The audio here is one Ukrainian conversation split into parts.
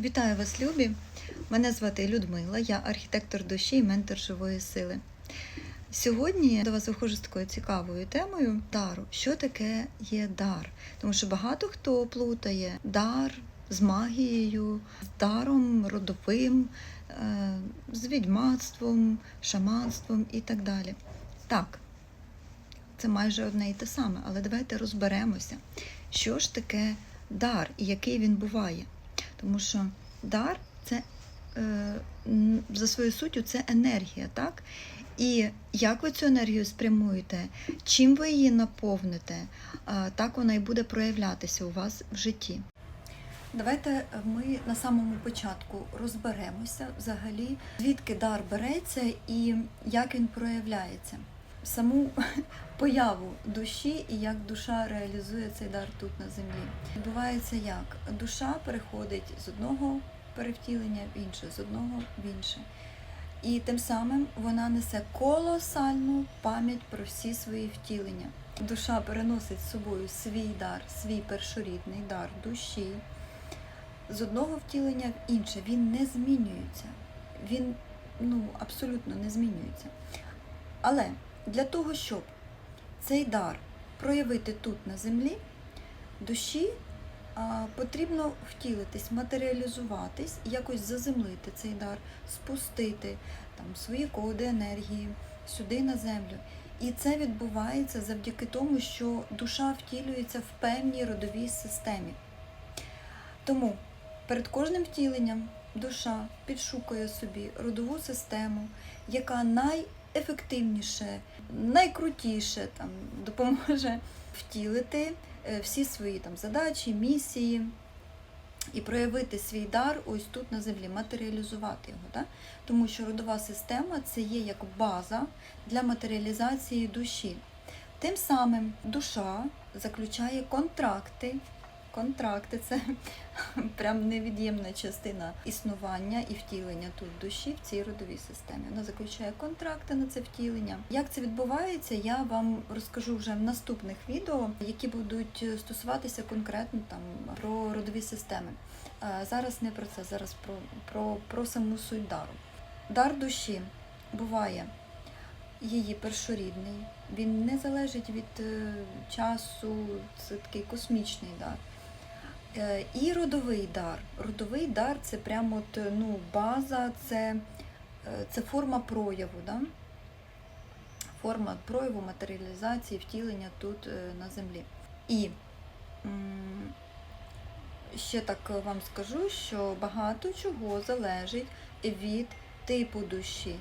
Вітаю вас, любі! Мене звати Людмила, я архітектор душі і ментор живої сили. Сьогодні я до вас виходжу з такою цікавою темою дару. Що таке є дар? Тому що багато хто плутає дар з магією, з даром родовим, е, з відьмацтвом, шаманством і так далі. Так, це майже одне і те саме, але давайте розберемося, що ж таке дар і який він буває. Тому що дар це е, за своєю суттю це енергія, так? І як ви цю енергію спрямуєте, чим ви її наповните, так вона і буде проявлятися у вас в житті. Давайте ми на самому початку розберемося взагалі, звідки дар береться і як він проявляється. Саму появу душі і як душа реалізує цей дар тут на землі. Відбувається як? Душа переходить з одного перевтілення в інше, з одного в інше. І тим самим вона несе колосальну пам'ять про всі свої втілення. Душа переносить з собою свій дар, свій першорідний дар душі з одного втілення в інше. Він не змінюється. Він ну, абсолютно не змінюється. Але для того, щоб цей дар проявити тут на землі, душі потрібно втілитись, матеріалізуватись, якось заземлити цей дар, спустити там, свої коди енергії сюди на землю. І це відбувається завдяки тому, що душа втілюється в певній родовій системі. Тому перед кожним втіленням душа підшукує собі родову систему, яка найефективніше, найкрутіше там, допоможе втілити е, всі свої там, задачі, місії і проявити свій дар ось тут на землі, матеріалізувати його. Да? Тому що родова система це є як база для матеріалізації душі. Тим самим душа заключає контракти. Контракти це прям невід'ємна частина існування і втілення тут душі в цій родовій системі. Вона заключає контракти на це втілення. Як це відбувається, я вам розкажу вже в наступних відео, які будуть стосуватися конкретно там про родові системи. Е, Зараз не про це, зараз про, про, про саму суть дару. Дар душі буває її першорідний. Він не залежить від е, часу, це такий космічний дар. Е, І родовий дар. Родовий дар це прямо от, е, ну, база, це, е, це форма прояву. Да? Форма прояву, матеріалізації, втілення тут на землі. І ще так вам скажу, що багато чого залежить від типу душі.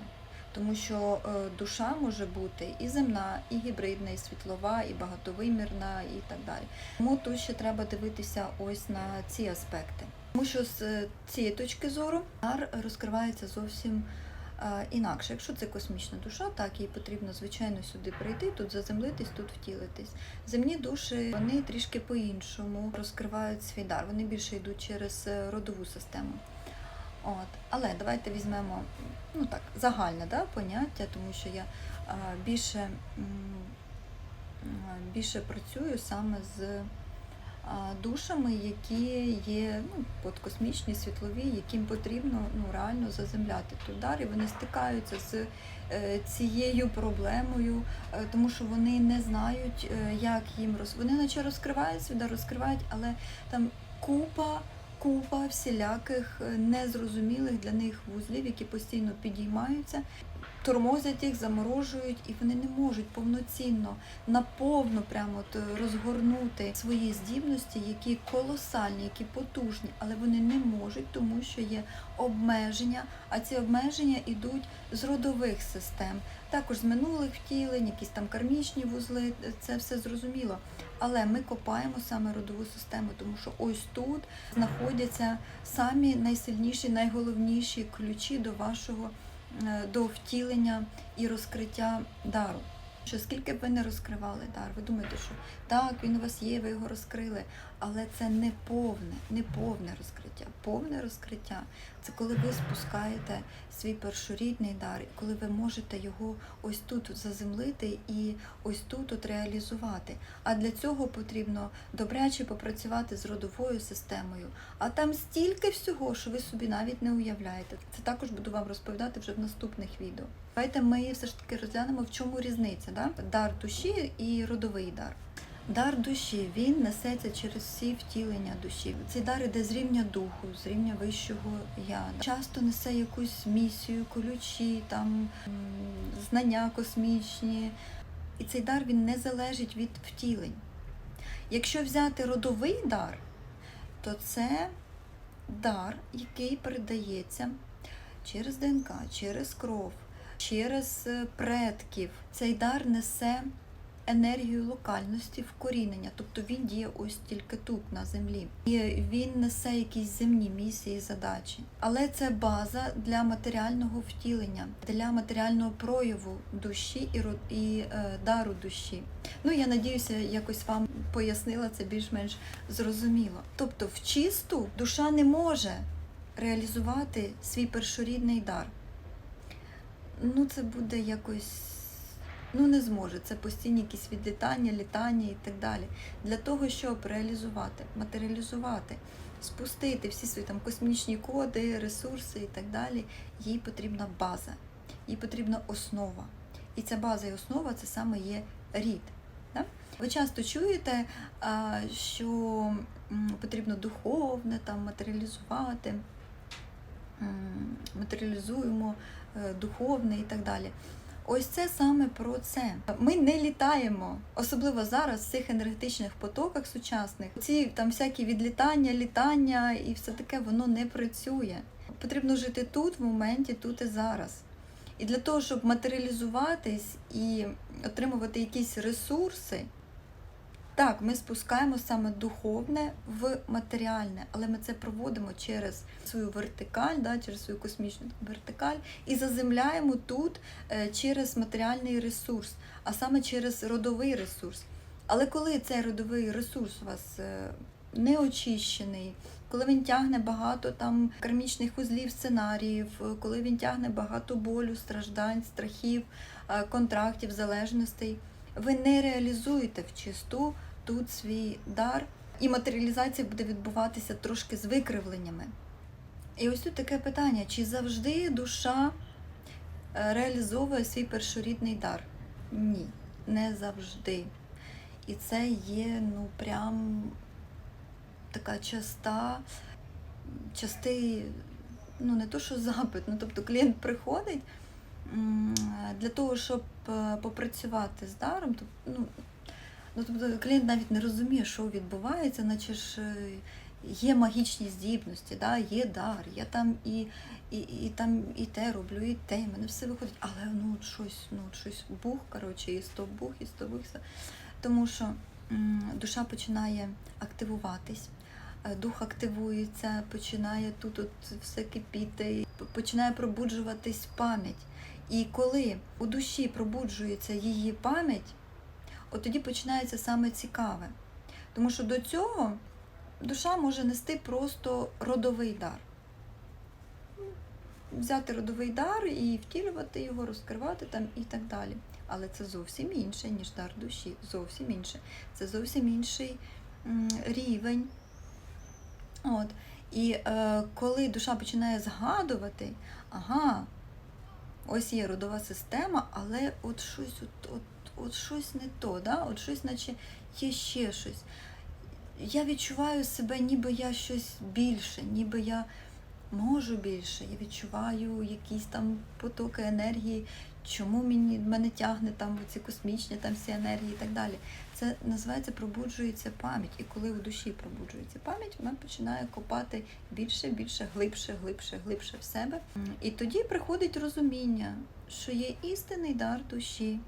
Тому що е, душа може бути і земна, і гібридна, і світлова, і багатовимірна, і так далі. Тому тут ще треба дивитися ось на ці аспекти. Тому що з е, цієї точки зору дар розкривається зовсім е, інакше. Якщо це космічна душа, так їй потрібно звичайно сюди прийти, тут заземлитись, тут втілитись. Земні душі вони трішки по-іншому розкривають свій дар. Вони більше йдуть через родову систему. От. Але давайте візьмемо ну так, загальне да, поняття, тому що я більше, більше працюю саме з душами, які є ну, космічні, світлові, яким потрібно ну, реально заземляти той дар, і вони стикаються з е, цією проблемою, е, тому що вони не знають, е, як їм роз... Вони наче розкривають дар, розкривають, але там купа купа всіляких е, незрозумілих для них вузлів, які постійно підіймаються, тормозять їх, заморожують, і вони не можуть повноцінно, наповно прямо от е, розгорнути свої здібності, які колосальні, які потужні, але вони не можуть, тому що є обмеження, а ці обмеження йдуть з родових систем, також з минулих втілень, якісь там кармічні вузли, це все зрозуміло. Але ми копаємо саме родову систему, тому що ось тут знаходяться самі найсильніші, найголовніші ключі до вашого е, до втілення і розкриття дару. Що скільки б ви не розкривали дар, ви думаєте, що так, він у вас є, ви його розкрили. Але це не повне, не повне розкриття. Повне розкриття це коли ви спускаєте свій першорідний дар, і коли ви можете його ось тут заземлити і ось тут от реалізувати. А для цього потрібно добряче попрацювати з родовою системою. А там стільки всього, що ви собі навіть не уявляєте. Це також буду вам розповідати вже в наступних відео. Давайте ми все ж таки розглянемо, в чому різниця, да? дар душі і родовий дар. Дар душі він несеться через всі втілення душі. Цей дар іде з рівня духу, з рівня вищого я. Часто несе якусь місію, колючі, там знання космічні. І цей дар він не залежить від втілень. Якщо взяти родовий дар, то це дар, який передається через ДНК, через кров, через е, предків. Цей дар несе енергію локальності вкорінення, тобто він діє ось тільки тут, на землі. І він несе якісь земні місії, задачі. Але це база для матеріального втілення, для матеріального прояву душі і, і е, дару душі. Ну, я надіюся, якось вам пояснила це більш-менш зрозуміло. Тобто, в чисту душа не може реалізувати свій першорідний дар. Ну, це буде якось. Ну, не зможе. Це постійні якісь відлітання, літання і так далі. Для того, щоб реалізувати, матеріалізувати, спустити всі свої там космічні коди, ресурси і так далі, їй потрібна база, їй потрібна основа. І ця база і основа це саме є рід. Да? Ви часто чуєте, що потрібно духовне там матеріалізувати, матеріалізуємо е, духовне і так далі. Ось це саме про це. Ми не літаємо, особливо зараз в цих енергетичних потоках сучасних. Ці там всякі відлітання, літання і все таке воно не працює. Потрібно жити тут, в моменті, тут і зараз. І для того, щоб матеріалізуватись і отримувати якісь ресурси, так, ми спускаємо саме духовне в матеріальне, але ми це проводимо через свою вертикаль, да, через свою космічну вертикаль і заземляємо тут е, через матеріальний ресурс, а саме через родовий ресурс. Але коли цей родовий ресурс у вас е, не очищений, коли він тягне багато там кармічних узлів, сценаріїв, коли він тягне багато болю, страждань, страхів, е, контрактів, залежностей, ви не реалізуєте в чисту тут свій дар, і матеріалізація буде відбуватися трошки з викривленнями. І ось тут таке питання: чи завжди душа е, реалізовує свій першорідний дар? Ні, не завжди. І це є ну прям така часта, частий, ну не то, що запит, ну тобто клієнт приходить для того, щоб попрацювати з даром. то, ну, Ну, тобто клієнт навіть не розуміє, що відбувається, наче ж е, є магічні здібності, да? є дар, я там і, і, і там і те роблю, і те, і мене все виходить, але ну от щось, ну от щось бух, коротше, і сто бух, і сто бух. Тому що м, душа починає активуватись. Е, Дух активується, починає тут от все кипіти, починає пробуджуватись пам'ять. І коли у душі пробуджується її пам'ять, от тоді починається саме цікаве. Тому що до цього душа може нести просто родовий дар. Взяти родовий дар і втілювати його, розкривати там і так далі. Але це зовсім інше, ніж дар душі. Зовсім інше. Це зовсім інший рівень. От. І е, коли душа починає згадувати, ага, ось є родова система, але от щось, от, от, от щось не то, да? от щось, наче є ще щось. Я відчуваю себе, ніби я щось більше, ніби я можу більше. Я відчуваю якісь там потоки енергії, чому мені, мене тягне там ці космічні там всі енергії і так далі. Це називається пробуджується пам'ять. І коли у душі пробуджується пам'ять, вона починає копати більше, більше, глибше, глибше, глибше в себе. І тоді приходить розуміння, що є істинний дар душі,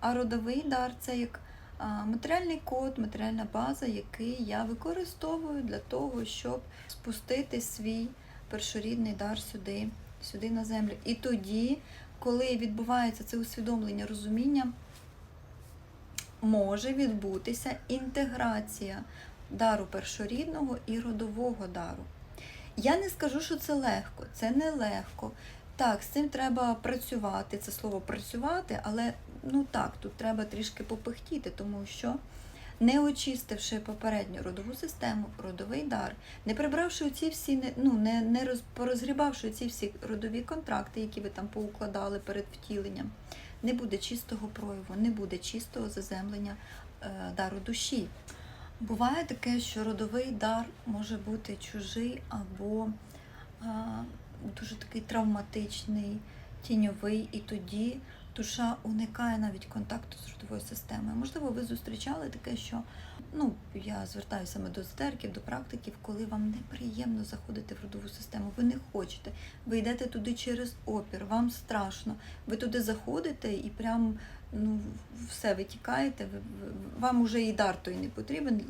а родовий дар це як матеріальний код, матеріальна база, який я використовую для того, щоб спустити свій першорідний дар сюди, сюди на землю. І тоді, коли відбувається це усвідомлення, розуміння, може відбутися інтеграція дару першорідного і родового дару. Я не скажу, що це легко, це не легко. Так, з цим треба працювати. Це слово працювати, але ну так, тут треба трішки попихтіти, тому що не очистивши попередню родову систему, родовий дар, не прибравши оці всі, ну не, не роз, порозгрібавши ці всі родові контракти, які ви там поукладали перед втіленням, не буде чистого прояву, не буде чистого заземлення е, дару душі. Буває таке, що родовий дар може бути чужий або а, дуже такий травматичний, тіньовий, і тоді душа уникає навіть контакту з родовою системою. Можливо, ви зустрічали таке, що ну, я звертаюся саме до зтерків, до практиків, коли вам неприємно заходити в родову систему, ви не хочете, ви йдете туди через опір, вам страшно, ви туди заходите і прям ну, все ви, ви- вам уже і дар той не потрібен,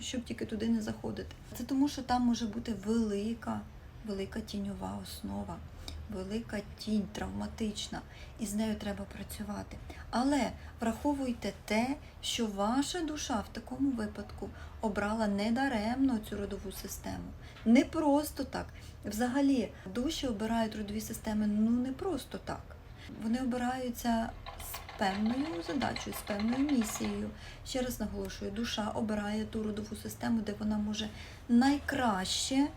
щоб тільки туди не заходити. Це тому, що там може бути велика, велика тіньова основа, велика тінь травматична, і з нею треба працювати. Але враховуйте те, що ваша душа в такому випадку обрала недаремно цю родову систему. Не просто так. Взагалі, душі обирають родові системи ну не просто так. Вони обираються з певною задачею, з певною місією. Ще раз наголошую, душа обирає ту родову систему, де вона може найкраще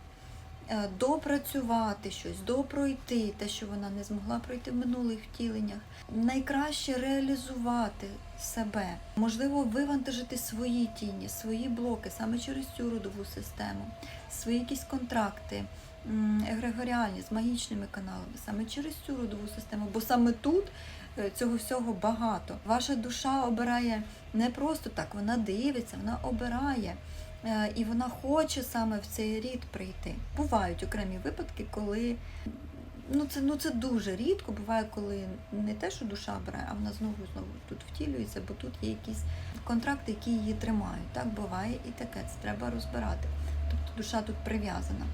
допрацювати щось, допройти те, що вона не змогла пройти в минулих втіленнях, найкраще реалізувати себе, можливо, вивантажити свої тіні, свої блоки саме через цю родову систему, свої якісь контракти. Егрегоріальні з магічними каналами, саме через цю родову систему, бо саме тут е, цього всього багато. Ваша душа обирає не просто так, вона дивиться, вона обирає. Е, І вона хоче саме в цей рід прийти. Бувають окремі випадки, коли ну це, ну це дуже рідко. Буває, коли не те, що душа бере, а вона знову знову тут втілюється, бо тут є якісь контракти, які її тримають. Так буває і таке. Це треба розбирати. Тобто душа тут прив'язана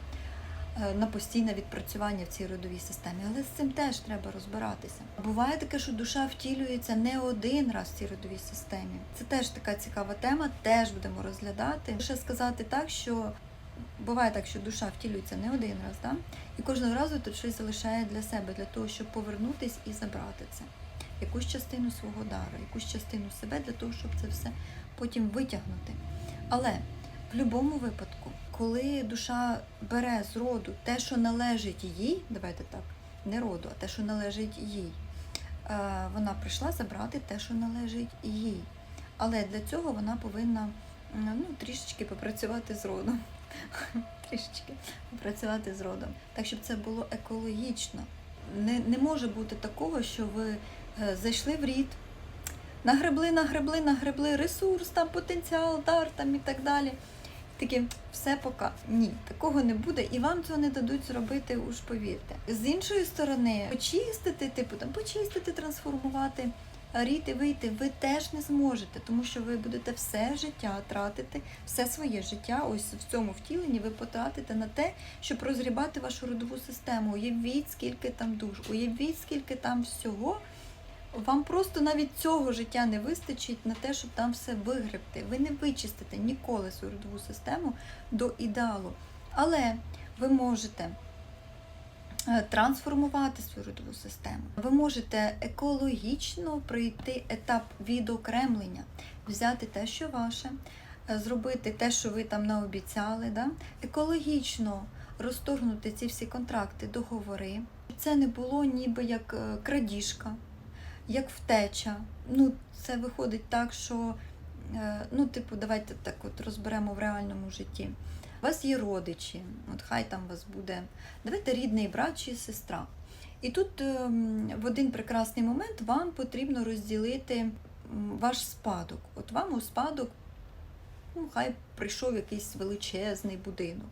на постійне відпрацювання в цій родовій системі, але з цим теж треба розбиратися. Буває таке, що душа втілюється не один раз в цій родовій системі. Це теж така цікава тема, теж будемо розглядати. Ще сказати так, що буває так, що душа втілюється не один раз, да? і кожного разу тут щось залишає для себе, для того, щоб повернутись і забрати це. Якусь частину свого дару, якусь частину себе для того, щоб це все потім витягнути. Але в будь-якому випадку, коли душа бере з роду те, що належить їй, давайте так, не роду, а те, що належить їй, е, вона прийшла забрати те, що належить їй. Але для цього вона повинна ну, трішечки попрацювати з родом. Трішечки попрацювати з родом. Так, щоб це було екологічно. Не, не може бути такого, що ви е, зайшли в рід, нагребли, нагребли, нагребли ресурс, там потенціал, дар там і так далі. Такі все пока. Ні, такого не буде, і вам цього не дадуть зробити, уж повірте. З іншої сторони, почистити, типу там почистити, трансформувати рід і вийти, ви теж не зможете, тому що ви будете все життя тратити, все своє життя, ось в цьому втіленні ви потратите на те, щоб розгрібати вашу родову систему. Уявіть, скільки там душ, уявіть, скільки там всього. Вам просто навіть цього життя не вистачить на те, щоб там все вигребти. Ви не вичистите ніколи свою родову систему до ідеалу. Але ви можете е, трансформувати свою родову систему. Ви можете екологічно пройти етап відокремлення, взяти те, що ваше, е, зробити те, що ви там наобіцяли, да? екологічно розторгнути ці всі контракти, договори. Це не було ніби як е, крадіжка як втеча. Ну, це виходить так, що е, ну, типу, давайте так от розберемо в реальному житті. У вас є родичі, от хай там вас буде, давайте рідний брат чи сестра. І тут ем, в один прекрасний момент вам потрібно розділити ваш спадок. От вам у спадок, ну, хай прийшов якийсь величезний будинок.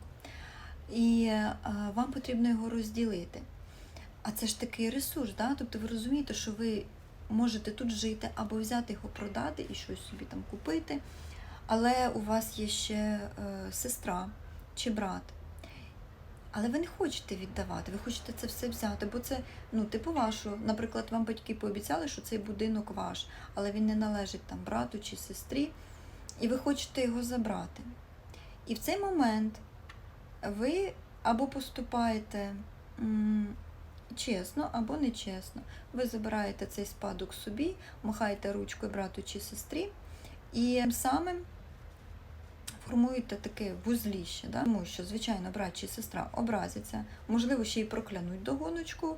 І е, вам потрібно його розділити. А це ж такий ресурс, да? тобто ви розумієте, що ви можете тут жити або взяти його продати і щось собі там купити. Але у вас є ще е, сестра чи брат. Але ви не хочете віддавати, ви хочете це все взяти, бо це, ну, типу вашого. Наприклад, вам батьки пообіцяли, що цей будинок ваш, але він не належить там брату чи сестрі. і ви хочете його забрати. І в цей момент ви або поступаєте чесно, або нечесно. Ви забираєте цей спадок собі, махаєте ручкою брату чи сестрі, і тим самим формуєте таке вузліще, да? тому що, звичайно, брат чи сестра образяться, можливо, ще й проклянуть догоночку,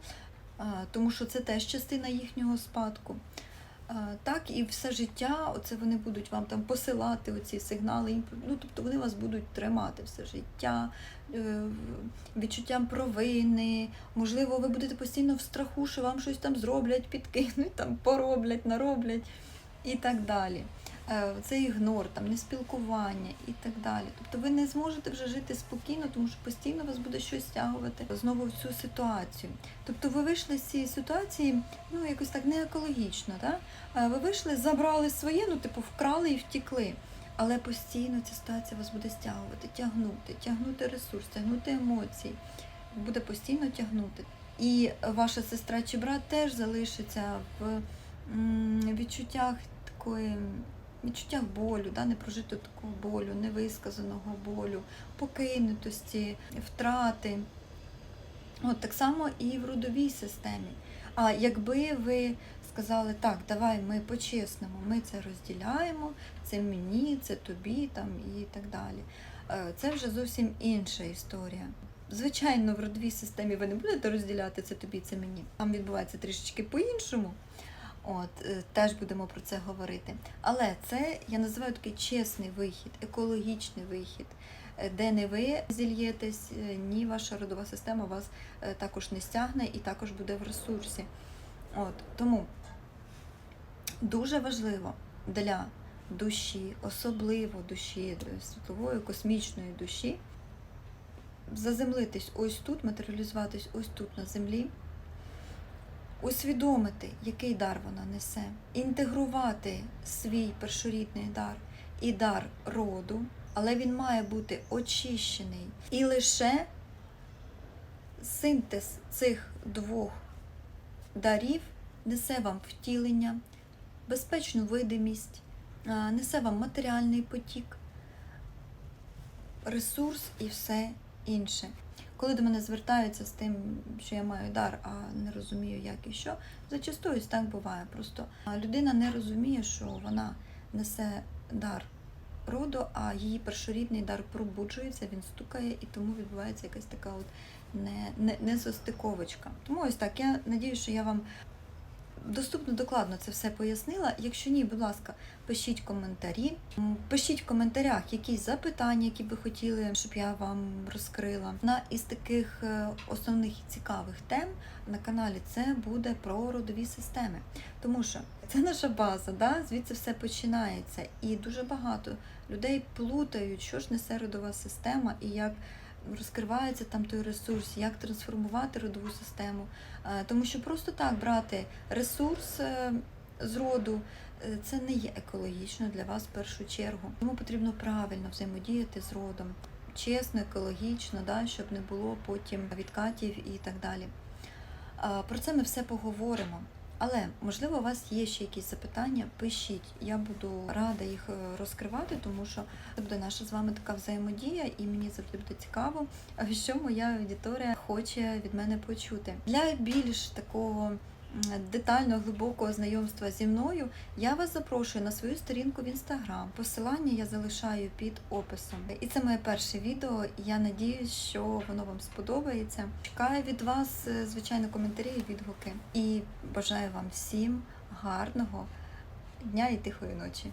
тому що це теж частина їхнього спадку. Так, і все життя, оце вони будуть вам там посилати оці сигнали, ну, тобто вони вас будуть тримати все життя, е, відчуттям провини. Можливо, ви будете постійно в страху, що вам щось там зроблять, підкинуть, там пороблять, нароблять і так далі. Е, Це ігнор, там неспілкування і так далі. Тобто ви не зможете вже жити спокійно, тому що постійно вас буде щось стягувати знову в цю ситуацію. Тобто ви вийшли з цієї ситуації, ну якось так не екологічно. Да? Е, Ви вийшли, забрали своє, ну типу вкрали і втікли. Але постійно ця ситуація вас буде стягувати, тягнути, тягнути ресурс, тягнути емоції, буде постійно тягнути. І ваша сестра чи брат теж залишиться в відчуттях такої відчуттях болю, да, непрожитого такого болю, невисказаного болю, покинутості, втрати. От так само і в родовій системі. А якби ви сказали, так, давай ми по-чесному, ми це розділяємо, це мені, це тобі там і так далі. Е, Це вже зовсім інша історія. Звичайно, в родовій системі ви не будете розділяти це тобі, це мені. Там відбувається трішечки по-іншому. От, е, теж будемо про це говорити. Але це я називаю такий чесний вихід, екологічний вихід, е, де не ви зільєтесь, е, ні ваша родова система вас також не стягне і також буде в ресурсі. От, тому дуже важливо для душі, особливо душі світлової, космічної душі, заземлитись ось тут, матеріалізуватись ось тут на землі усвідомити, який дар вона несе, інтегрувати свій першорідний дар і дар роду, але він має бути очищений. І лише синтез цих двох дарів несе вам втілення, безпечну видимість, несе вам матеріальний потік, ресурс і все інше. Коли до мене звертаються з тим, що я маю дар, а не розумію, як і що, зачастую так буває. Просто людина не розуміє, що вона несе дар роду, а її першорідний дар пробуджується, він стукає, і тому відбувається якась така от не, не, несостиковочка. Тому ось так. Я надію, що я вам доступно докладно це все пояснила. Якщо ні, будь ласка, пишіть коментарі. Пишіть в коментарях якісь запитання, які би хотіли, щоб я вам розкрила. Одна із таких е, основних і цікавих тем на каналі це буде про родові системи. Тому що це наша база, да? звідси все починається. І дуже багато людей плутають, що ж несе родова система і як розкривається там той ресурс, як трансформувати родову систему. Е, Тому що просто так брати ресурс е, з роду е, це не є екологічно для вас в першу чергу. Тому потрібно правильно взаємодіяти з родом, чесно, екологічно, да, щоб не було потім відкатів і так далі. Про це ми все поговоримо. Але можливо, у вас є ще якісь запитання, пишіть. Я буду рада їх е, розкривати, тому що це буде наша з вами така взаємодія, і мені завжди буде цікаво, а що моя аудиторія хоче від мене почути. Для більш такого детального, глибокого знайомства зі мною я вас запрошую на свою сторінку в інстаграм. Посилання я залишаю під описом. І це моє перше відео. Я надіюсь, що воно вам сподобається. Чекаю від вас, е, звичайно, коментарі і відгуки. І бажаю вам всім гарного дня і тихої ночі.